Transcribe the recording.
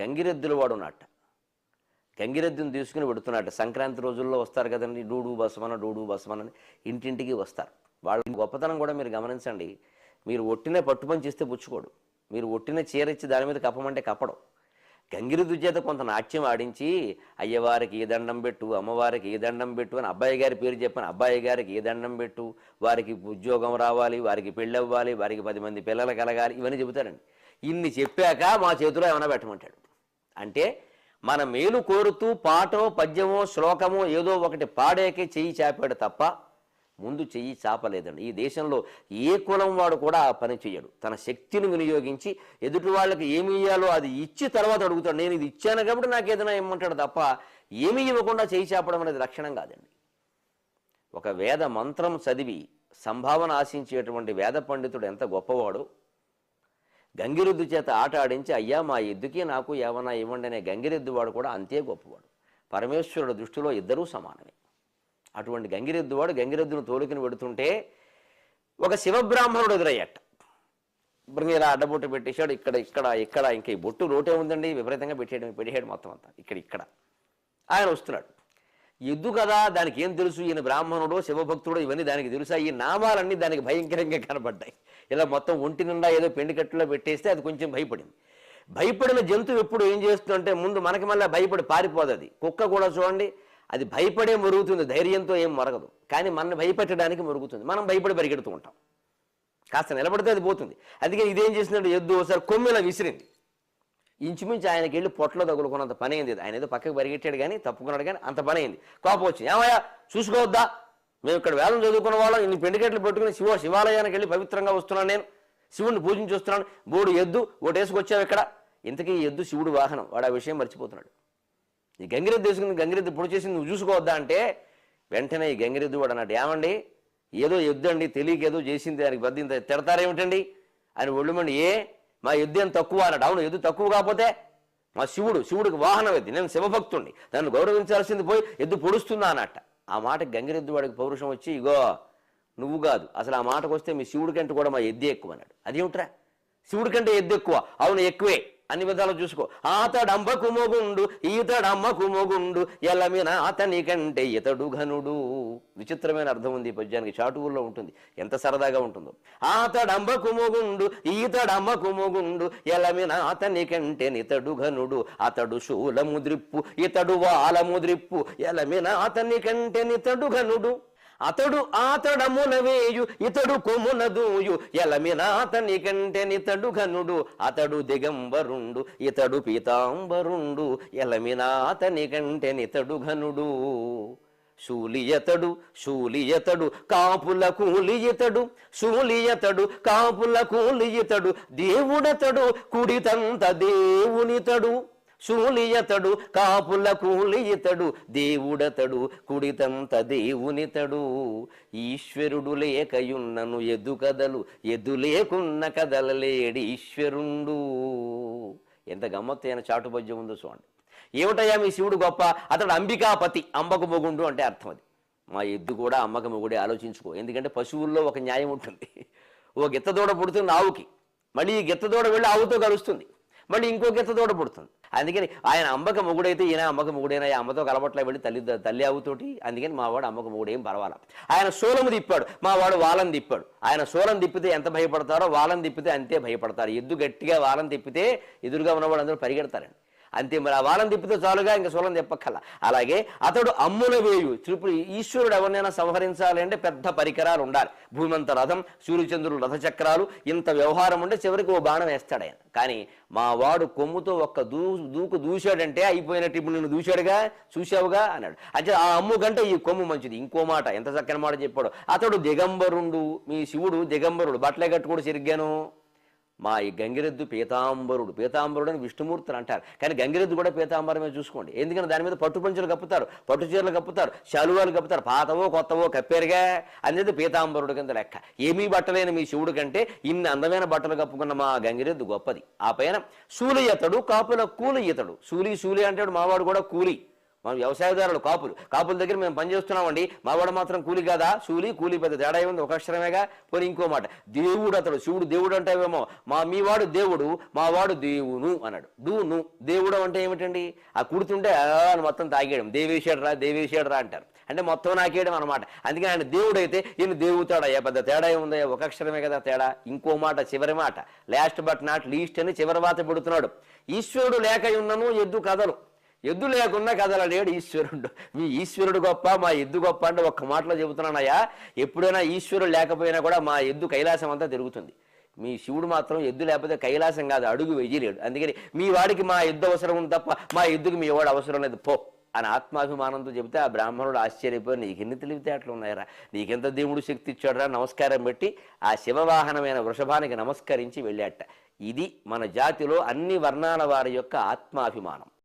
గంగిరెద్దుల వాడు ఉన్నట్ట గంగిరెద్దుని తీసుకుని పెడుతున్నట్ట సంక్రాంతి రోజుల్లో వస్తారు కదండి. డూడు బసమన డూడు బసమన అని ఇంటింటికి వస్తారు. వాళ్ళ గొప్పతనం కూడా మీరు గమనించండి. మీరు ఒట్టినే పట్టుపని ఇస్తే పుచ్చుకోడు. మీరు ఒట్టిన చీర ఇచ్చి దాని మీద కప్పమంటే కప్పడం. గంగిరెద్దు చేత కొంత నాట్యం ఆడించి అయ్యవారికి ఏ దండం పెట్టు అమ్మవారికి ఏ దండం పెట్టు అని అబ్బాయి గారి పేరు చెప్పాను అబ్బాయి గారికి ఏ దండం పెట్టు వారికి ఉద్యోగం రావాలి వారికి పెళ్ళి అవ్వాలి వారికి పది మంది పిల్లలు కలగాలి ఇవన్నీ చెబుతారండి. ఇన్ని చెప్పాక మా చేతిలో ఏమైనా పెట్టమంటాడు. అంటే మన మేలు కోరుతూ పాటో పద్యమో శ్లోకమో ఏదో ఒకటి పాడేకే చెయ్యి చాపాడు తప్ప ముందు చెయ్యి చాపలేదండి. ఈ దేశంలో ఏ కులం వాడు కూడా ఆ పని చెయ్యడు. తన శక్తిని వినియోగించి ఎదుటి వాళ్ళకి ఏమి ఇయ్యాలో అది ఇచ్చి తర్వాత అడుగుతాడు. నేను ఇది ఇచ్చాను కాబట్టి నాకు ఏదైనా ఇమ్మంటాడు తప్ప ఏమీ ఇవ్వకుండా చెయ్యి చాపడం అనేది లక్షణం కాదండి. ఒక వేద మంత్రం చదివి సంభావన ఆశించేటువంటి వేద పండితుడు ఎంత గొప్పవాడు గంగిరెద్దు చేత ఆట ఆడించి అయ్యా మా ఎద్దుకి నాకు ఏమన్నా ఇవ్వండి అనే గంగిరెద్దువాడు కూడా అంతే గొప్పవాడు. పరమేశ్వరుడు దృష్టిలో ఇద్దరూ సమానమే. అటువంటి గంగిరెద్దువాడు గంగిరెద్దును తోలుకుని పెడుతుంటే ఒక శివబ్రాహ్మణుడు ఎదురయ్యట. ఇప్పుడు ఇలా అడ్డబొట్టు పెట్టేశాడు ఇక్కడ ఇక్కడ ఇక్కడ ఇంకా ఈ బొట్టు లోటే ఉందండి విపరీతంగా పెట్టేయడం పెట్టేయడం మొత్తం అంతా ఇక్కడ ఇక్కడ ఆయన వస్తున్నాడు. ఎద్దు కదా దానికి ఏం తెలుసు? ఈయన బ్రాహ్మణుడో శివభక్తుడో ఇవన్నీ దానికి తెలుసా? ఈ నామాలన్నీ దానికి భయంకరంగా కనబడ్డాయి. ఇలా మొత్తం ఒంటి నిండా ఏదో పెండికట్టులో పెట్టేస్తే అది కొంచెం భయపడింది. భయపడిన జంతువు ఎప్పుడు ఏం చేస్తుందంటే ముందు మనకి మళ్ళీ భయపడి పారిపోదు అది. కుక్క కూడా చూడండి అది భయపడే మరుగుతుంది ధైర్యంతో ఏం మరగదు. కానీ మన భయపెట్టడానికి మరుగుతుంది. మనం భయపడి పరిగెడుతూ ఉంటాం. కాస్త నిలబడితే అది పోతుంది. అందుకే ఇదేం చేసినట్టు ఎద్దు ఒకసారి కొమ్మెలా విసిరింది. ఇంచుమించు ఆయనకి వెళ్ళి పొట్టలో తగులుకున్నంత పని అయింది ఆయన ఏదో పక్కకు పరిగెట్టాడు కానీ తప్పుకున్నాడు కానీ అంత పని అయింది. కోపం వచ్చింది. ఏమయ్యా చూసుకోవద్దా? మేము ఇక్కడ వేలం చదువుకున్న వాళ్ళం ఇన్ని పెండికెట్లు పెట్టుకుని శివ శివాలయానికి వెళ్ళి పవిత్రంగా వస్తున్నాను నేను. శివుణ్ణి పూజించి వస్తున్నాను. బోడు ఎద్దు ఓటేసుకొచ్చావు ఇక్కడ. ఇంతకీ ఈ ఎద్దు శివుడు వాహనం. వాడు ఆ విషయం మర్చిపోతున్నాడు. ఈ గంగిరెద్దు తీసుకుని గంగిరెద్దు పొడి చేసి నువ్వు చూసుకోవద్దా అంటే వెంటనే ఈ గంగిరెద్దు వాడు అన్నాడు ఏమండి ఏదో ఎద్దు అండి తెలియక ఏదో చేసింది దానికి బద్దింత తిడతారేమిటండి? అని ఒళ్ళుమండి ఏ మా యుద్ధం తక్కువ అన్నాడు అవును ఎద్దు తక్కువ కాకపోతే మా శివుడు శివుడికి వాహనం ఎద్దు నేను శివభక్తుణ్ణి. నన్ను గౌరవించాల్సింది పోయి ఎద్దు పొడుస్తుందా అన్నట్ట. ఆ మాట గంగిరెద్దు వాడికి పౌరుషం వచ్చి ఇగో నువ్వు కాదు. అసలు ఆ మాటకు వస్తే మీ శివుడి కంటే కూడా మా ఎద్దు ఎక్కువ అన్నాడు. అదేమిట్రా? శివుడి కంటే ఎద్దు ఎక్కువ. అవును ఎక్కువే. అన్ని విధాలు చూసుకో. ఆతడంబకు మొగుండు ఈతడమ్మకు మొగుండు ఎలమిన అతని కంటే ఇతడు ఘనుడు. విచిత్రమైన అర్థం ఉంది ఈ పద్యానికి. చాటువుల్లో ఉంటుంది. ఎంత సరదాగా ఉంటుందో. ఆతడంబకు మొగుండు ఈతడమ్మకు మొగుండు ఎలమిన అతని కంటే నితడు ఘనుడు. అతడు శూలముద్రిప్పు ఇతడు వాలముద్రిప్పు ఎలమిన అతని కంటే నితడు ఘనుడు. అతడు ఆతడమున వేయు ఇతడు కొమున దూయు ఎలమిన అతని కంటే నితడు ఘనుడు అతడు దిగంబరుండు ఇతడు పీతాంబరుండు. ఎలమిన అతని కంటే నితడు ఘనుడు. శూలియతడు శూలియతడు కాపుల కూలియతడు శూలియతడు కాపుల కూలియతడు దేవుడతడు కుడితంత దేవునితడు. శూలియతడు కాపుల కూలియతడు దేవుడతడు కుడితంత దేవునితడు. ఈశ్వరుడు లేకయున్నను ఎదు కదలు ఎదు లేకున్న కదలలేడి ఈశ్వరుండు. ఎంత గమ్మత్తైన చాటుపద్యం ఉందో చూడండి. ఏమిటయ్యా మీ శివుడు గొప్ప? అతడు అంబికాపతి అంబకు మొగుండు అంటే అర్థం అది. మా ఎద్దు కూడా అమ్మక మొగుడే ఆలోచించుకో. ఎందుకంటే పశువుల్లో ఒక న్యాయం ఉంటుంది. ఓ గిత్తదూడ పుడుతుంది ఆవుకి. మళ్ళీ ఈ గిత్తదూడ వెళ్ళి ఆవుతో కలుస్తుంది. మళ్ళీ ఇంకో గీత పుడుతుంది. అందుకని ఆయన అమ్మక మొగుడైతే ఈయన అమ్మక మొగుడైనా ఈ అమ్మతో కలబట్ల వెళ్ళి తల్లి తల్లి ఆవుతోటి అందుకని మా వాడు అమ్మక మొగుడేం పర్వాల. ఆయన సోలము తిప్పాడు మా వాడు వాలం తిప్పాడు. ఆయన సోలం తిప్పితే ఎంత భయపడతారో వాలం తిప్పితే అంతే భయపడతారు. ఎద్దు గట్టిగా వాలం తిప్పితే ఎదురుగా ఉన్నవాడు అందరూ పరిగెడతారండి. అంతే మరి ఆ వాలం తిప్పితే చాలుగా ఇంకా సోలం తిప్పక్కల. అలాగే అతడు అమ్ముల వేయు. ఇప్పుడు ఈశ్వరుడు ఎవరినైనా సంహరించాలి అంటే పెద్ద పరికరాలు ఉండాలి. భూమంత రథం సూర్యచంద్రుడు రథచక్రాలు ఇంత వ్యవహారం ఉంటే చివరికి ఓ బాణం వేస్తాడు ఆయన. కానీ మా వాడు కొమ్ముతో ఒక్క దూ దూకు దూశాడంటే అయిపోయినట్టు ఇప్పుడు నిన్ను దూశాడుగా చూశావుగా అన్నాడు. అంటే ఆ అమ్ము కంటే ఈ కొమ్ము మంచిది. ఇంకో మాట ఎంత చక్కని మాట చెప్పాడు. అతడు దిగంబరుండు మీ శివుడు దిగంబరుడు. బట్టలే కట్టుకోడు సరిగ్గాను. మా ఈ గంగిరెద్దు పీతాంబరుడు పీతాంబరుడు అని విష్ణుమూర్తులు అంటారు. కానీ గంగిరెద్దు కూడా పీతాంబరమే చూసుకోండి. ఎందుకంటే దాని మీద పట్టు పంచులు కప్పుతారు పట్టు చీరలు కప్పుతారు శాలువాలు కప్పుతారు పాతవో కొత్తవో కప్పారుగా? అనేది పీతాంబరుడు కింద లెక్క. ఏమీ బట్టలేని మీ శివుడు కంటే ఇన్ని అందమైన బట్టలు కప్పుకున్న మా గంగిరెద్దు గొప్పది. ఆ పైన సూలి ఇతడు కాపుల కూలి ఇతడు. శూలి సూలి అంటాడు మావాడు కూడా కూలి. మనం వ్యవసాయదారులు కాపులు. కాపుల దగ్గర మేము పనిచేస్తున్నామండి మావాడు మాత్రం కూలి కాదా? శూలి కూలి పెద్ద తేడా ఏముంది? ఒక అక్షరమేగా? పోనీ ఇంకో మాట. దేవుడు అతడు. శివుడు దేవుడు అంటావేమో మా మీ వాడు దేవుడు మా వాడు దేవును అన్నాడు. దూను. దేవుడు అంటే ఏమిటండి? ఆ కుడుతుంటే అని మొత్తం తాగేయడం. దేవేశాడు రా దేవేశాడు రా అంటారు. అంటే మొత్తం నాకేయడం అనమాట అందుకని ఆయన దేవుడు అయితే ఈయన దేవుతాడయ్యా. పెద్ద తేడా ఏముందయ్యా? ఒక అక్షరమే కదా తేడా. ఇంకో మాట చివరి మాట. లాస్ట్ బట్ నాట్ లీస్ట్ అని చివరి వాత పెడుతున్నాడు. ఈశ్వరుడు లేక ఉన్నను ఎద్దు కథలు ఎద్దు లేకున్నా కదలలేడు ఈశ్వరుడు. మీ ఈశ్వరుడు గొప్ప మా ఎద్దు గొప్ప అంటే ఒక్క మాటలో చెబుతున్నానయ్యా. ఎప్పుడైనా ఈశ్వరుడు లేకపోయినా కూడా మా ఎద్దు కైలాసం అంతా తిరుగుతుంది. మీ శివుడు మాత్రం ఎద్దు లేకపోతే కైలాసం కాదు అడుగు వెయ్యలేడు అందుకని మీ వాడికి మా ఎద్దు అవసరం ఉంది తప్ప మా ఎద్దుకి మీ వాడు అవసరం లేదు పో అని ఆత్మాభిమానంతో చెబితే ఆ బ్రాహ్మణుడు ఆశ్చర్యపోయి నీకెన్ని అట్లా ఉన్నాయరా. నీకెంత దేవుడు శక్తి ఇచ్చాడురా నమస్కారం పెట్టి ఆ శివవాహనమైన వృషభానికి నమస్కరించి వెళ్ళాట. ఇది మన జాతిలో అన్ని వర్ణాల వారి యొక్క ఆత్మాభిమానం.